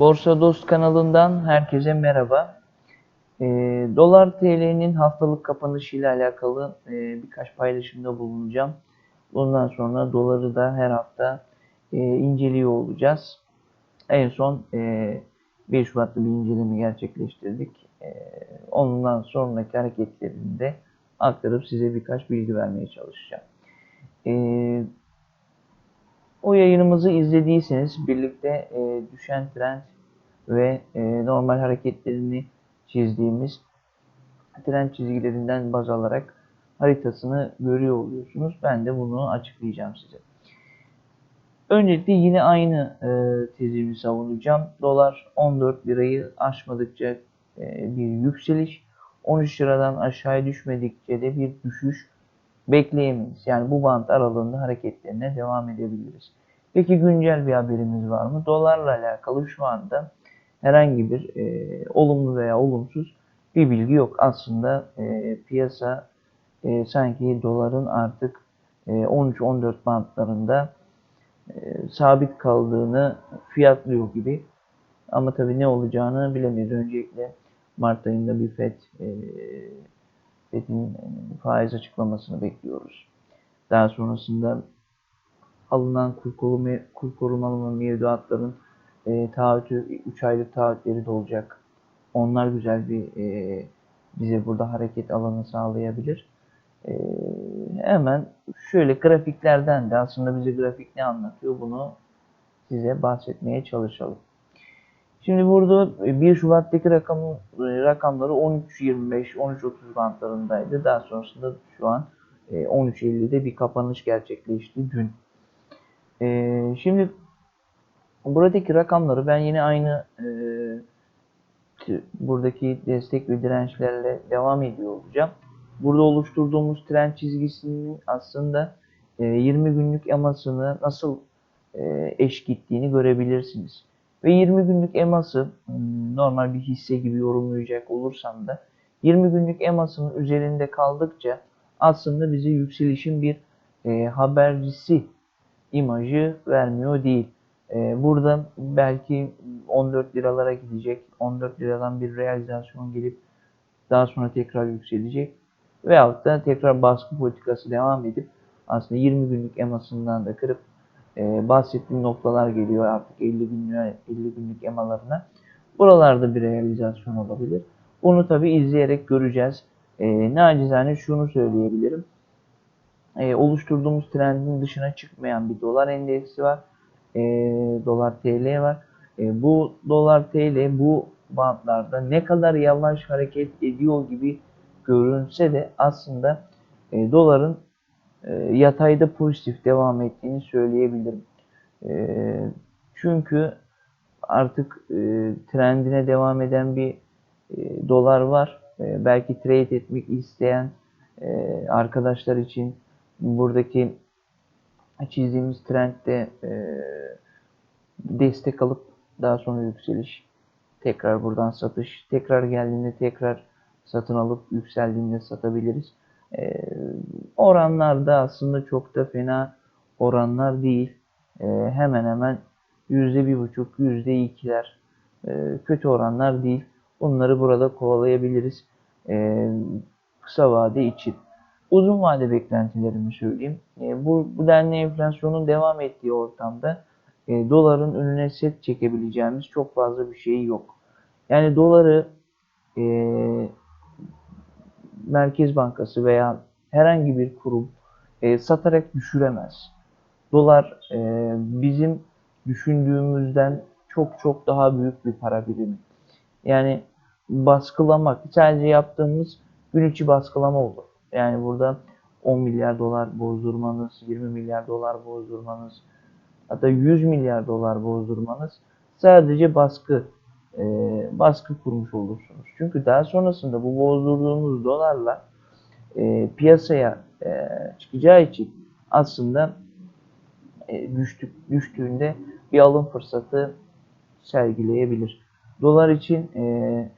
Borsa Dost kanalından herkese merhaba. Ee, Dolar TL'nin haftalık kapanışı ile alakalı e, birkaç paylaşımda bulunacağım. Bundan sonra doları da her hafta e, inceliyor olacağız. En son e, 1 Şubat'ta bir inceleme gerçekleştirdik. E, ondan sonraki hareketlerini de aktarıp size birkaç bilgi vermeye çalışacağım. E, o yayınımızı izlediyseniz birlikte e, düşen trend ve e, normal hareketlerini çizdiğimiz trend çizgilerinden baz alarak haritasını görüyor oluyorsunuz. Ben de bunu açıklayacağım size. Öncelikle yine aynı e, tezimi savunacağım. Dolar 14 lirayı aşmadıkça e, bir yükseliş, 13 liradan aşağıya düşmedikçe de bir düşüş bekleyemeyiz. Yani bu bant aralığında hareketlerine devam edebiliriz. Peki güncel bir haberimiz var mı? Dolarla alakalı şu anda herhangi bir e, olumlu veya olumsuz bir bilgi yok. Aslında e, piyasa e, sanki doların artık e, 13-14 bantlarında e, sabit kaldığını fiyatlıyor gibi. Ama tabii ne olacağını bilemeyiz. Öncelikle Mart ayında bir FED e, FED'in faiz açıklamasını bekliyoruz. Daha sonrasında alınan kur, koruma, kur korumalı mevduatların e, taahhütü, 3 aylık taahhütleri de olacak. Onlar güzel bir e, bize burada hareket alanı sağlayabilir. E, hemen şöyle grafiklerden de aslında bize grafik ne anlatıyor bunu size bahsetmeye çalışalım. Şimdi burada 1 Şubat'taki rakam, rakamları 13.25, 13.30 bantlarındaydı. Daha sonrasında şu an 13.50'de bir kapanış gerçekleşti dün. Ee, şimdi buradaki rakamları ben yine aynı e, buradaki destek ve dirençlerle devam ediyor olacağım. Burada oluşturduğumuz trend çizgisinin aslında e, 20 günlük emasını nasıl e, eş gittiğini görebilirsiniz. Ve 20 günlük eması hmm, normal bir hisse gibi yorumlayacak olursam da 20 günlük emasının üzerinde kaldıkça aslında bize yükselişin bir e, habercisi imajı vermiyor değil. Ee, burada belki 14 liralara gidecek. 14 liradan bir realizasyon gelip daha sonra tekrar yükselecek. Veyahut da tekrar baskı politikası devam edip aslında 20 günlük emasından da kırıp e, bahsettiğim noktalar geliyor artık 50 günlük 50 günlük emalarına. Buralarda bir realizasyon olabilir. Bunu tabi izleyerek göreceğiz. E, nacizane şunu söyleyebilirim e, oluşturduğumuz trendin dışına çıkmayan bir dolar endeksi var. E, dolar TL var. E, bu dolar TL bu bantlarda ne kadar yavaş hareket ediyor gibi görünse de aslında e, doların e, yatayda pozitif devam ettiğini söyleyebilirim. E, çünkü artık e, trendine devam eden bir e, dolar var. E, belki trade etmek isteyen e, arkadaşlar için buradaki çizdiğimiz trendde e, destek alıp daha sonra yükseliş tekrar buradan satış tekrar geldiğinde tekrar satın alıp yükseldiğinde satabiliriz. E, oranlar da aslında çok da fena oranlar değil. E, hemen hemen yüzde bir buçuk, yüzde ikiler e, kötü oranlar değil. Bunları burada kovalayabiliriz. E, kısa vade için. Uzun vade beklentilerimi söyleyeyim. E, bu, bu denli enflasyonun devam ettiği ortamda e, doların önüne set çekebileceğimiz çok fazla bir şey yok. Yani doları e, Merkez Bankası veya herhangi bir kurum e, satarak düşüremez. Dolar e, bizim düşündüğümüzden çok çok daha büyük bir para birimi. Yani baskılamak, sadece yaptığımız gün içi baskılama olur. Yani burada 10 milyar dolar bozdurmanız, 20 milyar dolar bozdurmanız, hatta 100 milyar dolar bozdurmanız sadece baskı e, baskı kurmuş olursunuz. Çünkü daha sonrasında bu bozdurduğunuz dolarla e, piyasaya e, çıkacağı için aslında e, düştük, düştüğünde bir alım fırsatı sergileyebilir. Dolar için e,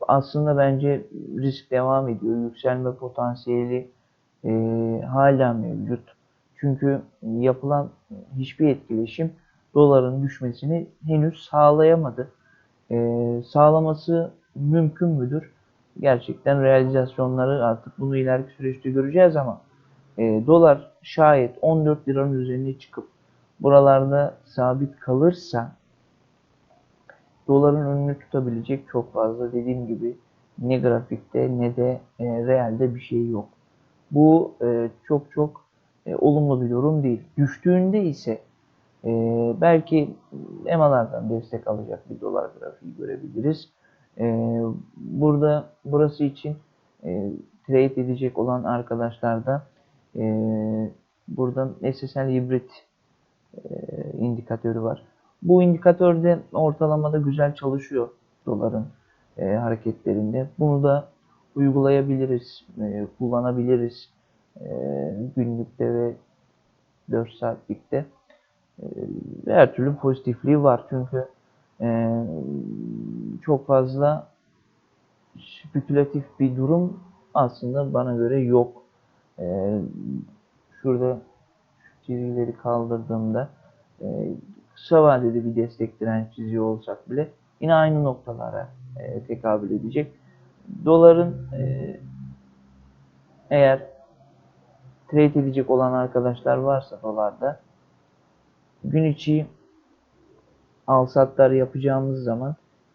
aslında bence risk devam ediyor. Yükselme potansiyeli e, hala mevcut. Çünkü yapılan hiçbir etkileşim doların düşmesini henüz sağlayamadı. Ee, sağlaması mümkün müdür? Gerçekten realizasyonları artık bunu ileriki süreçte göreceğiz ama e, dolar şayet 14 liranın üzerine çıkıp buralarda sabit kalırsa doların önünü tutabilecek çok fazla dediğim gibi ne grafikte ne de e, realde bir şey yok. Bu e, çok çok e, olumlu bir durum değil. Düştüğünde ise e, belki EMA'lardan destek alacak bir dolar grafiği görebiliriz. E, burada burası için e, trade edecek olan arkadaşlar da e, burada SSL hibrit e, indikatörü var. Bu indikatörde ortalamada güzel çalışıyor doların e, hareketlerinde. Bunu da uygulayabiliriz, e, kullanabiliriz e, günlükte ve 4 saatlikte. E, her türlü pozitifliği var çünkü e, çok fazla spekülatif bir durum aslında bana göre yok. E, şurada çizgileri kaldırdığımda e, kısa vadede bir destek direnç çiziyor olsak bile yine aynı noktalara e, tekabül edecek. Doların e, eğer trade edecek olan arkadaşlar varsa dolarda gün içi al satlar yapacağımız zaman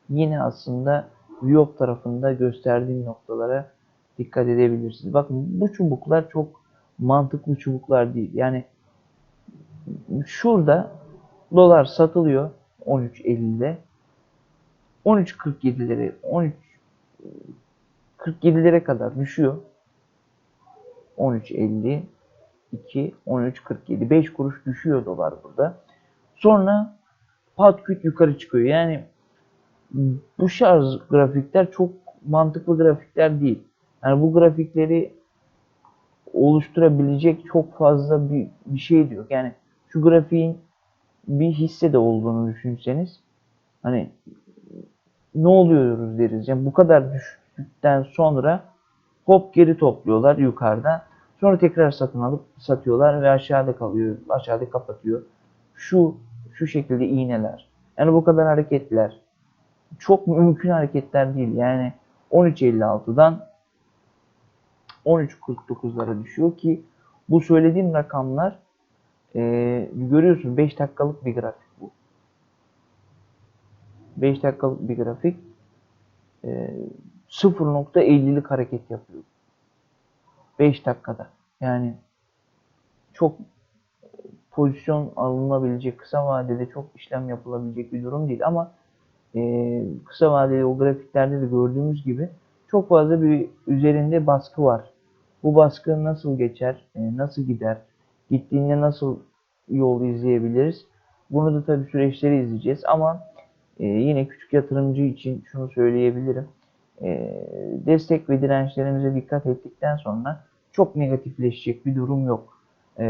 yine aslında Viyop tarafında gösterdiğim noktalara dikkat edebilirsiniz. Bakın bu çubuklar çok mantıklı çubuklar değil. Yani şurada dolar satılıyor 13.50'de 13.47'lere 13 47'lere kadar düşüyor. 13.50 2 13.47 5 kuruş düşüyor dolar burada. Sonra pat küt yukarı çıkıyor. Yani bu şarj grafikler çok mantıklı grafikler değil. Yani bu grafikleri oluşturabilecek çok fazla bir, bir şey diyor. Yani şu grafiğin bir hisse de olduğunu düşünseniz hani ne oluyoruz deriz. Yani bu kadar düştükten sonra hop geri topluyorlar yukarıda. Sonra tekrar satın alıp satıyorlar ve aşağıda kalıyor. Aşağıda kapatıyor. Şu şu şekilde iğneler. Yani bu kadar hareketler çok mümkün hareketler değil. Yani 13.56'dan 13.49'lara düşüyor ki bu söylediğim rakamlar e, görüyorsun 5 dakikalık bir grafik bu. 5 dakikalık bir grafik e, 0.50'lik hareket yapıyor. 5 dakikada. Yani çok pozisyon alınabilecek, kısa vadede çok işlem yapılabilecek bir durum değil ama e, kısa vadeli o grafiklerde de gördüğümüz gibi çok fazla bir üzerinde baskı var. Bu baskı nasıl geçer, e, nasıl gider, gittiğinde nasıl yol izleyebiliriz? Bunu da tabii süreçleri izleyeceğiz ama e, yine küçük yatırımcı için şunu söyleyebilirim. E, destek ve dirençlerimize dikkat ettikten sonra çok negatifleşecek bir durum yok. E,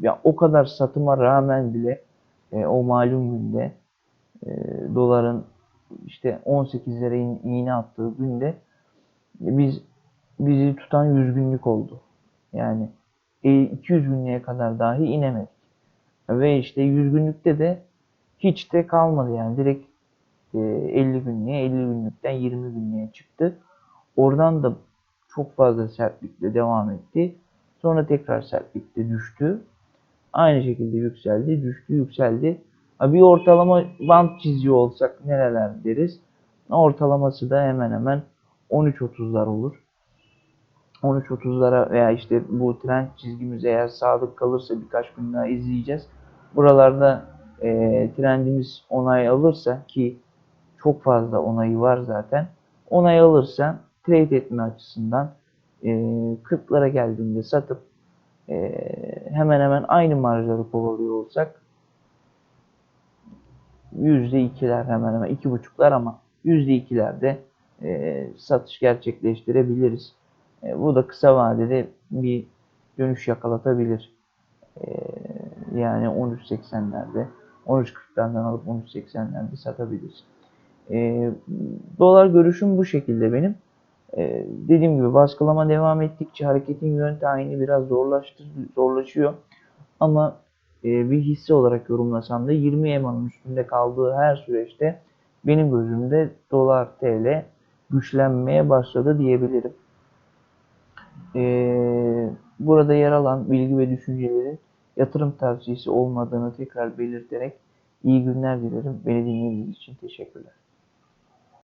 ya o kadar satıma rağmen bile e, o malum günde e, doların işte 18'lere iğne attığı günde biz bizi tutan 100 günlük oldu. Yani 200 günlüğe kadar dahi inemedik. Ve işte 100 günlükte de hiç de kalmadı yani direkt e, 50 günlüğe 50 günlükten 20 günlüğe çıktı. Oradan da çok fazla sertlikle devam etti. Sonra tekrar sertlikte düştü. Aynı şekilde yükseldi, düştü, yükseldi. Bir ortalama bant çiziyor olsak nereler deriz? Ortalaması da hemen hemen 13.30'lar olur. 13.30'lara veya işte bu trend çizgimiz eğer sadık kalırsa birkaç gün daha izleyeceğiz. Buralarda e, trendimiz onay alırsa ki çok fazla onayı var zaten. Onay alırsa trade etme açısından e, 40'lara geldiğinde satıp e, hemen hemen aynı marjları kovalıyor olsak %2'ler hemen hemen iki buçuklar ama %2'lerde e, satış gerçekleştirebiliriz. E, bu da kısa vadede bir dönüş yakalatabilir. E, yani 13.80'lerde 13.40'lardan alıp 13.80'lerde satabiliriz. E, dolar görüşüm bu şekilde benim. Dediğim gibi baskılama devam ettikçe hareketin yön tayini biraz zorlaştı, zorlaşıyor. Ama bir hisse olarak yorumlasam da 20 EMA'nın üstünde kaldığı her süreçte benim gözümde dolar TL güçlenmeye başladı diyebilirim. Ee, burada yer alan bilgi ve düşüncelerin yatırım tavsiyesi olmadığını tekrar belirterek iyi günler dilerim. Beni dinlediğiniz için teşekkürler.